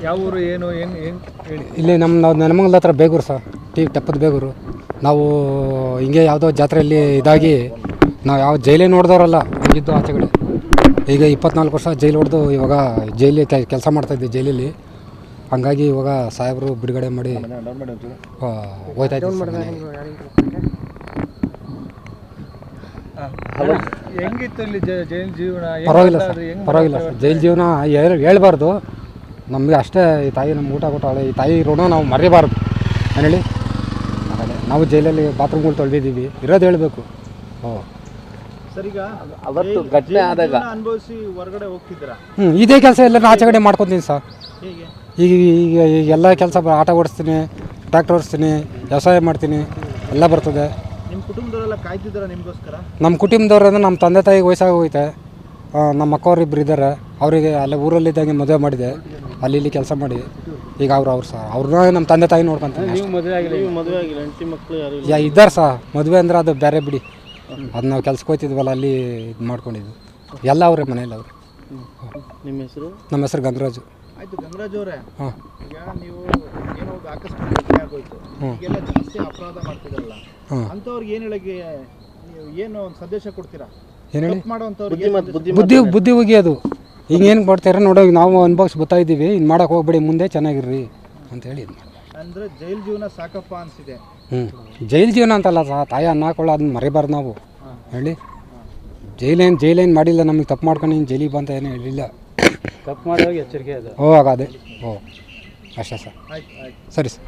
ಯಾವ ಊರು ಏನು ಏನು ಏನು ಹೇಳಿ? ಇಲ್ಲಿ ನಮ್ಮ ನಾವು ನೆಲಮಂಗಲ ಹತ್ರ ಬೇಗೂರು ಸರ್ ಟಿ ಟೆಪ್ಪದ ಬೇಗೂರು. ನಾವು ಹಿಂಗೆ ಯಾವುದೋ ಜಾತ್ರೆಯಲ್ಲಿ ಇದಾಗಿ ನಾವು ಯಾವ ಜೈಲೇ ನೋಡಿದವರಲ್ಲ ಹೋಗಿದ್ದು ಆಚೆಗಡೆ. ಈಗ ಇಪ್ಪತ್ನಾಲ್ಕು ವರ್ಷ ಜೈಲು ಹೊಡೆದು ಇವಾಗ ಜೈಲಿ ಕೆಲಸ ಮಾಡ್ತಾ ಇದ್ದೆ ಜೈಲಲ್ಲಿ. ಹಂಗಾಗಿ ಇವಾಗ ಸಾಹೇಬರು ಬಿಡುಗಡೆ ಮಾಡಿ ಹೋಯ್ತಾ ಹೆಂಗಿತ್ತು ಇಲ್ಲಿ ಜ- ಜೈಲ್ ಜೀವನ? ಪರವಾಗಿಲ್ಲ ಸರ್ ಪರವಾಗಿಲ್ಲ ಸರ್. ಜೈಲು ಜೀವನ ಹೇಳ್ಬಾರ್ದು. ನಮಗೆ ಅಷ್ಟೇ ಈ ತಾಯಿ ನಮ್ಮ ಊಟ ಕೊಟ್ಟಾಳೆ. ಈ ತಾಯಿ ಋಣ ನಾವು ಮರಿಬಾರ್ದು. ನಾನು ಹೇಳಿ ನಾವು ಜೈಲಲ್ಲಿ ಬಾತ್ರೂಮ್ಗಳು ತೊಳೆದಿದ್ದೀವಿ. ಇರೋದು ಹೇಳಬೇಕು. ಓ. ಸರ್ ಈಗ ಅವತ್ತು ಘಟನೆ ಆದಾಗ ಅನುಭವಿಸಿ ಹೊರಗಡೆ ಹೋಗ್ತಿದ್ದೀರಾ? ಹ್ಞೂ ಇದೇ ಕೆಲಸ ಎಲ್ಲ ಆಚೆ ಕಡೆ ಮಾಡ್ಕೊತೀನಿ ಸರ್. ಹೇಗೆ? ಈಗ ಈಗ ಈಗ ಎಲ್ಲ ಕೆಲಸ ಆಟ ಓಡಿಸ್ತೀನಿ ಟ್ರ್ಯಾಕ್ಟರ್ ಓಡಿಸ್ತೀನಿ ವ್ಯವಸಾಯ ಮಾಡ್ತೀನಿ ಎಲ್ಲ ಬರ್ತದೆ. ನಿಮ್ಮ ಕುಟುಂಬದವರೆಲ್ಲ ಕಾಯ್ತಿದ್ದೀರಾ ನಿಮಗೋಸ್ಕರ? ನಮ್ಮ ಕುಟುಂಬದವ್ರು ಅಂದ್ರೆ ನಮ್ಮ ತಂದೆ ತಾಯಿಗೆ ವಯಸ್ಸಾಗಿ ಹೋಯ್ತೆ ನಮ್ಮ ಅಕ್ಕವ್ರು ಇಬ್ಬರು ಇದ್ದಾರೆ ಅವರಿಗೆ ಅಲ್ಲೇ ಊರಲ್ಲಿದ್ದಂಗೆ ಮದುವೆ ಮಾಡಿದೆ. ಅಲ್ಲಿ ಇಲ್ಲಿ ಕೆಲಸ ಮಾಡಿ ಈಗ ಅವ್ರು ಅವ್ರು ಸರ್ ಅವ್ರನ್ನ ನಮ್ಮ ತಂದೆ ತಾಯಿ ನೋಡ್ಕೊಂತ ನೀವು ಮದುವೆ ಆಗಿಲ್ಲ ನೀವು ಮದುವೆ ಆಗಿಲ್ಲ ಹೆಂಡತಿ ಮಕ್ಕಳು ಯಾರು ಇಲ್ಲ? ಯಾ ಇದ್ದಾರೆ ಸರ್ ಮದುವೆ ಅಂದ್ರೆ ಅದು ಬೇರೆ ಬಿಡಿ. ಅದು ನಾವು ಕೆಲ್ಸಕ್ಕೆ ಹೋಗ್ತಿದ್ವಲ್ಲ ಅಲ್ಲಿ ಇದು ಮಾಡ್ಕೊಂಡಿದ್ವಿ ಎಲ್ಲ ಅವ್ರೆ ಮನೇಲಿ ಅವರು. ನಿಮ್ಮ ಹೆಸರು? ನಮ್ಮ ಹೆಸರು ಗಂಗರಾಜು. ಆಯ್ತು ಗಂಗರಾಜ್ ಅವರೇ. ಹಾಂ. ಈಗ ನೀವು ಏನೋ ಒಂದು ಆಕಸ್ಮಿಕ ಘಟನೆ ಆಗೋಯ್ತು. ಈಗೆಲ್ಲ ಜಾಸ್ತಿ ಅಪರಾಧ ಮಾಡ್ತಿದ್ರಲ್ಲ. ಹಾಂ. ಅಂಥವ್ರಿಗೆ ಏನು ಹೇಳಕ್ಕೆ ನೀವು ಏನು ಒಂದು ಸಂದೇಶ ಕೊಡ್ತೀರಾ? ಏನು ಹೇಳಿ? ತಪ್ಪು ಮಾಡೋವಂಥವ್ರಿಗೆ ಬುದ್ಧಿಮತ್ ಬುದ್ಧಿ ಬುದ್ಧಿ ಹೋಗಿ ಹೋಗಿಯೋದು ಈಗ ಏನು ಮಾಡ್ತಾರೆ? ನೋಡೋ ನಾವು ಅನ್ಭವಿಸಿ ಬರ್ತಾ ಇದ್ದೀವಿ ಇನ್ನು ಮಾಡೋಕೆ ಹೋಗ್ಬೇಡಿ ಮುಂದೆ ಚೆನ್ನಾಗಿರ್ರಿ ಅಂತೇಳಿ ಇದು ಅಂದರೆ ಅಂದ್ರೆ ಜೈಲ್ ಜೀವನ ಸಾಕಪ್ಪ ಅನಿಸಿದೆ. ಹ್ಞೂ ಜೈಲ್ ಜೀವನ ಅಂತಲ್ಲ ಸಾ ತಾಯಿ ಅನ್ನ ಹಾಕೊಳ್ಳೋ ಅದನ್ನ ಮರಿಬಾರ್ದು ನಾವು. ಹೇಳಿ? ಜೈಲೇನು ಜೈಲೇನು ಮಾಡಿಲ್ಲ ನಮಗೆ ತಪ್ಪು ಮಾಡ್ಕೊಂಡು ಏನು ಜೈಲಿಗೆ ಬಂತ ಏನು ಹೇಳಿಲ್ಲ. ತಪ್ಪು ಮಾಡೋ ಎಚ್ಚರಿಕೆ ಅದು. ಓ ಅದೇ ಓ ಅಷ್ಟೇ ಸರ್. ಆಯ್ತು ಆಯ್ತು. ಸರಿ ಸರ್.